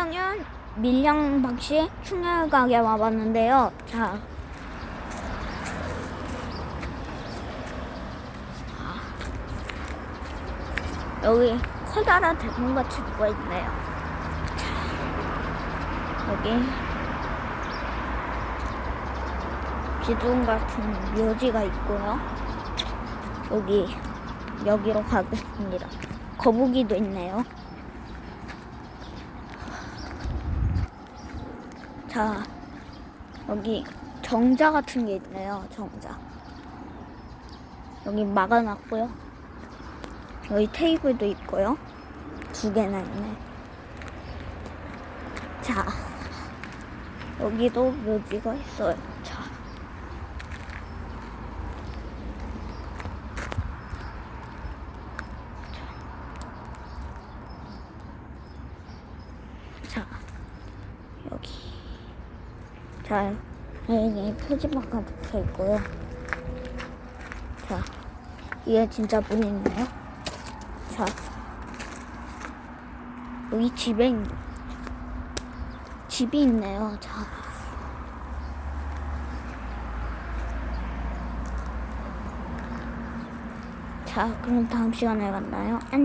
안녕하세요. 밀양 박씨 충혈가게 와봤는데요. 자. 자. 여기 커다란 대문같이 뭐가 있네요. 자. 여기 기둥 같은 묘지가 있고요. 여기 여기로 가겠습니다. 거북이도 있네요. 자, 여기 정자 같은 게 있네요. 정자. 여기 막아놨고요. 여기 테이블도 있고요. 두 개나 있네. 자, 여기도 묘지가 있어요. 자. 자, 여기. 자, 여기 표지막가 붙어 있고요. 자, 이게 진짜 문이 있네요. 자, 여기 집에 있, 집이 있네요. 자. 자, 그럼 다음 시간에 만나요. 안녕.